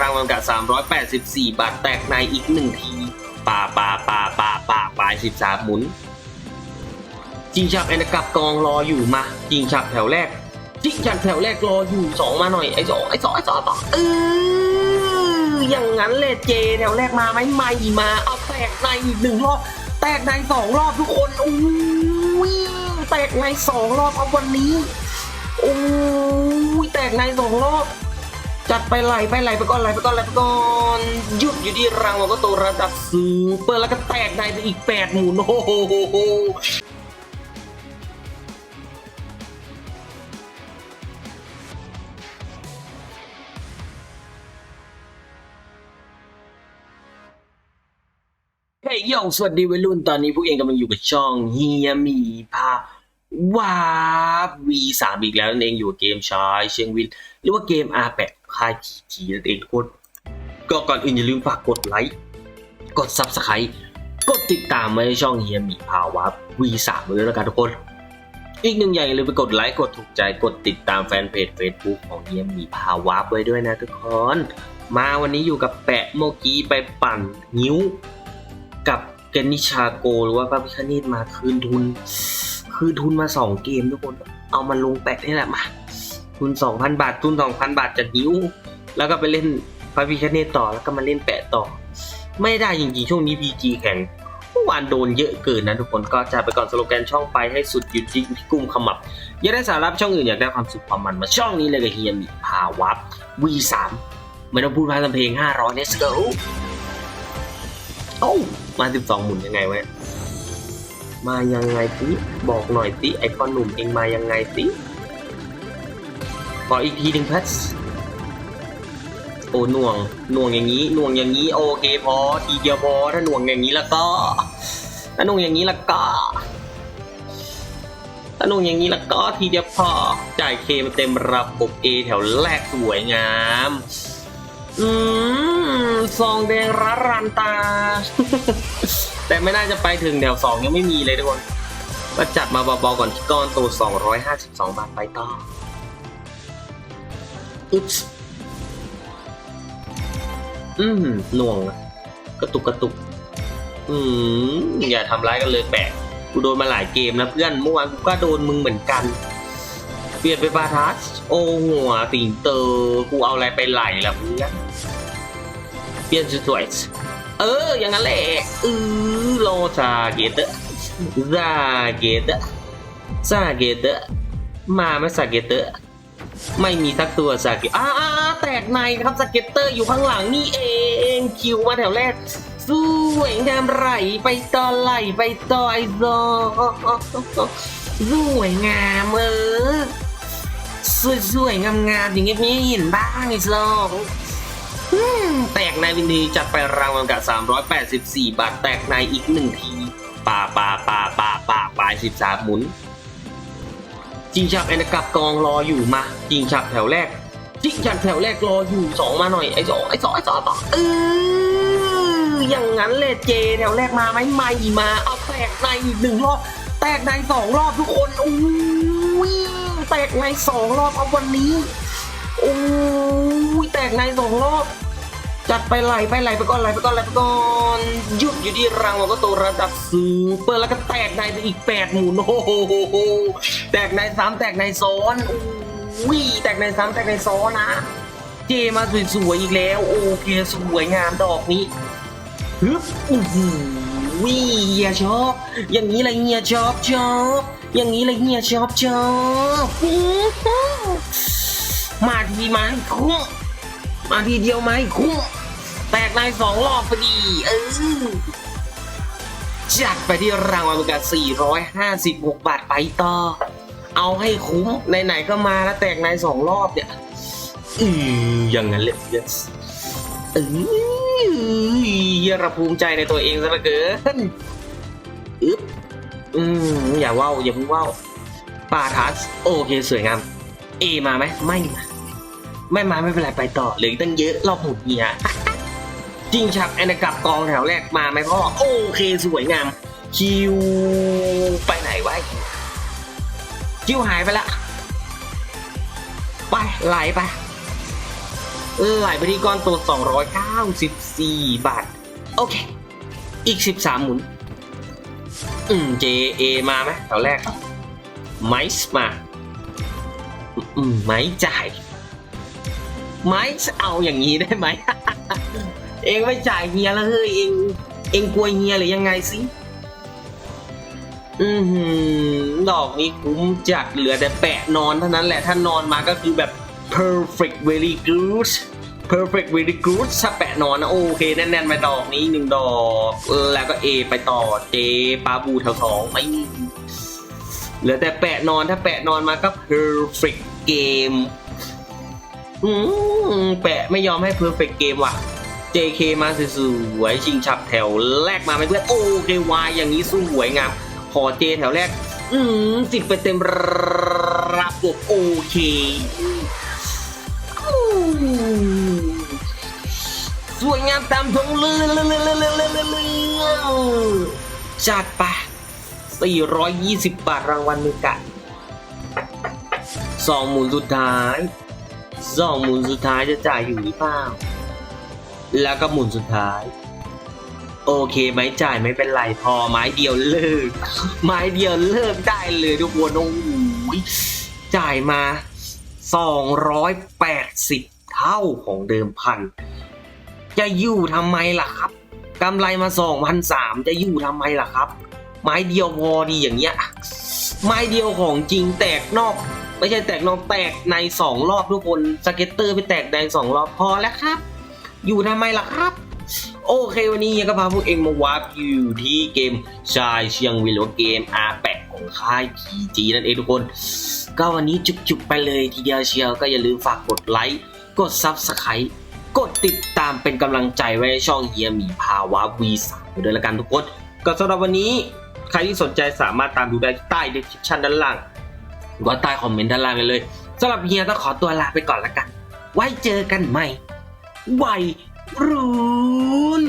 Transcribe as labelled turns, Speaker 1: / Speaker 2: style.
Speaker 1: รางวัลกับ 384 บาทแตกในอีกหนึ่งทีป่าป่าป่าป่าป่าปลาย13 หมุน จิงฉับแอนกับกองรออยู่มา จิงฉับแถวแรก จิงฉับแถวแรกรออยู่สองมาหน่อยไอ้สองไอ้สองไอ้สองต่อเอออย่างนั้นเลยเจแถวแรกมาไหมไม่มาเอาแตกในอีกหนึ่งรอบแตกในสองรอบทุกคนอุ้ยแตกในสองรอบเอาวันนี้โอ้ยแตกในสองรอบ จัดไปไหลไปไหลไปก่อนไหลไปก่อนไหลไปก่อนหยุดอยู่ที่รางวัลก็โตระดับซูเปอร์แล้วก็แตกในไปอีกแปดหมุนโอ้โหเฮ้ยโยสวัสดีวัยรุ่นตอนนี้พวกเองกำลังอยู่กับช่องเฮียมีพาวาวีสามอีกแล้วนั่นเองอยู่เกมชายเชียงวินหรือว่าเกม R8 ค่ายขีขีนั่นเองทุกคนก็ก่อนอื่นอย่าลืมฝากกดไลค์ กด Subscribe กดติดตามไว้ในช่องเฮียมีภาวะ V3 ด้วยแล้วกันทุกคน อีกหนึ่งอย่างอย่าลืมไปกดไลค์กดถูกใจกดติดตามแฟนเพจ Facebook ของเฮียมีภาวะไว้ด้วยนะทุกคน มาวันนี้อยู่กับแปะโมกี้ไปปั่นนิ้ว กับเกนนิชาโกหรือว่าพระพิคเนตมาคืนทุน คืนทุนมาสองเกมทุกคน เอามาลงแปะนี่แหละมา ทุนสองพันบาท ทุนสองพันบาทจากนิ้วแล้วก็ไปเล่นพระพิคเนตต่อแล้วก็มาเล่นแปะต่อ ไม่ได้จริงๆช่วงนี้พีจีแข่งเมื่อวานโดนเยอะเกินนะทุกคนก็จะไปก่อนสโลแกนช่องไปให้สุดหยุดจริงที่กุ้มขมับอยากได้สาระช่องอื่นอยากได้ความสุขความมันมาช่องนี้เลยกับเฮียมีพาวับ V3 ไม่ต้องพูดพาทำเพลง 500 let's go โอ้มาสิบสองหมุนยังไงวะมายังไงสิบอกหน่อยสิไอคอนหนุ่มเองมายังไงสิ ขออีกทีหนึ่งพัสโอ้หน่วงหน่วงอย่างนี้หน่วงอย่างนี้โอเคพอทีเดียวพอถ้าหน่วงอย่างนี้แล้วก็ถ้าหน่วงอย่างนี้แล้วก็ถ้าหน่วงอย่างนี้แล้วก็ทีเดียวพอจ่ายเคมาเต็มระบบ A แถวแรกสวยงามอืมซองแดงร้ารันตา แต่ไม่น่าจะไปถึงแถวสองยังไม่มีเลยทุกคนก็จัดมาเบาๆก่อนที่ก้อนโต252 บาทไปต่อ อุ๊บอืมหน่วง กระตุกกระตุก อืมอย่าทำร้ายกันเลยแปะกูโดนมาหลายเกมนะเพื่อนเมื่อวานกูก็โดนมึงเหมือนกัน เปลี่ยนไปบาทัสโอ้หัวติงเตอร์กูเอาอะไรไปไหลล่ะเพื่อนเปลี่ยนสวยเออ อย่างนั้นแหละเออโลซาเกเตะซาเกเตะซาเกเตะมาไม่ซาเกเตะ ไม่มีสักตัวซาเกตอ่าอ่าแตกในครับสเก็ตเตอร์อยู่ข้างหลังนี่เองคิวมาแถวแรกสวยงามไหลไปต่อไหลไปต่อไอ้ซอสวยงามเออสวยๆงามๆอย่างเงี้ยเห็นบ้างไอ้ซอแตกในวินดีจัดไปรางวัลกับ 384 บาท แตกในอีกหนึ่งทีป่าป่าป่าป่าป่าปลาย13หมุน จิงฉับแอนกับกองรออยู่มาจิงฉับแถวแรก จิงฉับแถวแรกรออยู่สองมาหน่อยไอ้สองไอ้สองไอ้สองต่อเอออย่างนั้นเลยเจแถวแรกมาไหมไม่มาเอาแตกในอีกหนึ่งรอบแตกในสองรอบทุกคนอุ้ยแตกในสองรอบเอาวันนี้โอ้ยแตกในสองรอบ จัดไปไหลไปไหลไปก่อนไหลไปก่อนไหลไปก่อนหยุดอยู่ที่รางวัลก็โตระดับซูเปอร์แล้วก็แตกในไปอีกแปดหมุนโอ้โหแตกในซ้ำแตกในซ้อนอุ้ยแตกในซ้ำแตกในซ้อนนะ เจมาสวยๆอีกแล้ว โอเคสวยงามดอกนี้ฮึบอื้อหือวิเฮียชอบ อย่างนี้เลยเฮียชอบชอบอย่างนี้เลยเฮียชอบชอบมาทีมาคุ้ มาทีเดียวมาให้คุ้มแตกในสองรอบพอดี เออจัดไปที่รางวัลประกาศ456 บาทไปต่อ เอาให้คุ้มไหนๆก็มาแล้วแตกในสองรอบเนี่ย อืออย่างนั้นเลยเยสเออเยระภูมิใจในตัวเองซะเหลือเกินอึ๊บอืมอย่าว่าวอย่าเพิ่งว่าวปาทัสโอเคสวยงาม เอมาไหมไม่มา ไม่มาไม่เป็นไรไปต่อเหลืออกตั้งเยอะรอบหมุนเนี่ยจริงฉับแอนกับกองแถวแรกมาไหมพ่อโอเคสวยงาม คิวไปไหนวะคิวหายไปละไปไหลไปไหลไปที่ก้อนตัว 294 บาท โอเค อีก 13 หมุน อืม JA มาไหมแถวแรกไมซ์มา อืม ไม้จ่าย ไม้เอาอย่างนี้ได้ไหม เองไม่จ่ายเฮียแล้วเฮ้ยเองเองกลัวเฮียหรือยังไงสิ อือหือดอกนี้คุ้มจัดเหลือแต่แปะนอนเท่านั้นแหละถ้านอนมาก็คือแบบ perfect very good perfect very good ถ้าแปะนอนนะโอเคแน่นๆไปดอกนี้หนึ่งดอก แล้วก็ A ไปต่อ J ปาบูแถวสองไม่เหลือแต่แปะนอนถ้าแปะนอนมาก็ perfect game อืมแปะไม่ยอมให้ perfect game ว่ะ JK มาสวยๆชิงฉับแถวแรกมาไหมเพื่อนโอเควายอย่างนี้สวยงามขอเจแถวแรก อืมสิบไปเต็มระบบโอเคสวยงามตามท้องเรื่องจัดไป420 บาทรางวัลมือกะสองหมุนสุดท้าย สองหมุนสุดท้ายจะจ่ายอยู่หรือเปล่า แล้วก็หมุนสุดท้าย โอเคไหมจ่ายไม่เป็นไรพอไม้เดียวเลิก ไม้เดียวเลิกได้เลยทุกคนโอ้โหจ่ายมา280เท่าของเดิมพัน จะอยู่ทำไมล่ะครับกำไรมา2,003จะอยู่ทำไมล่ะครับ ไม้เดียวพอดีอย่างเงี้ย ไม้เดียวของจริงแตกนอก ไม่ใช่แตกนอกแตกในสองรอบทุกคนสเก็ตเตอร์ไปแตกในสองรอบพอแล้วครับ อยู่ทำไมล่ะครับ โอเควันนี้เฮียก็พาพวกเองมาวาร์ปอยู่ที่เกมชายเชียงวิลหรือว่าเกม R8 ของค่าย PG นั่นเองทุกคน ก็วันนี้จุกๆไปเลยทีเดียวเชียวก็อย่าลืมฝากกดไลค์กด Subscribe กดติดตามเป็นกำลังใจไว้ในช่องเฮียหมีภาวะ V3 ด้วยละกันทุกคน ก็สำหรับวันนี้ใครที่สนใจสามารถตามดูได้ใต้ description ด้านล่าง หรือว่าใต้คอมเมนต์ด้านล่างกันเลยสำหรับเฮียต้องขอตัวลาไปก่อนละกัน ไว้เจอกันใหม่ไวรุ่น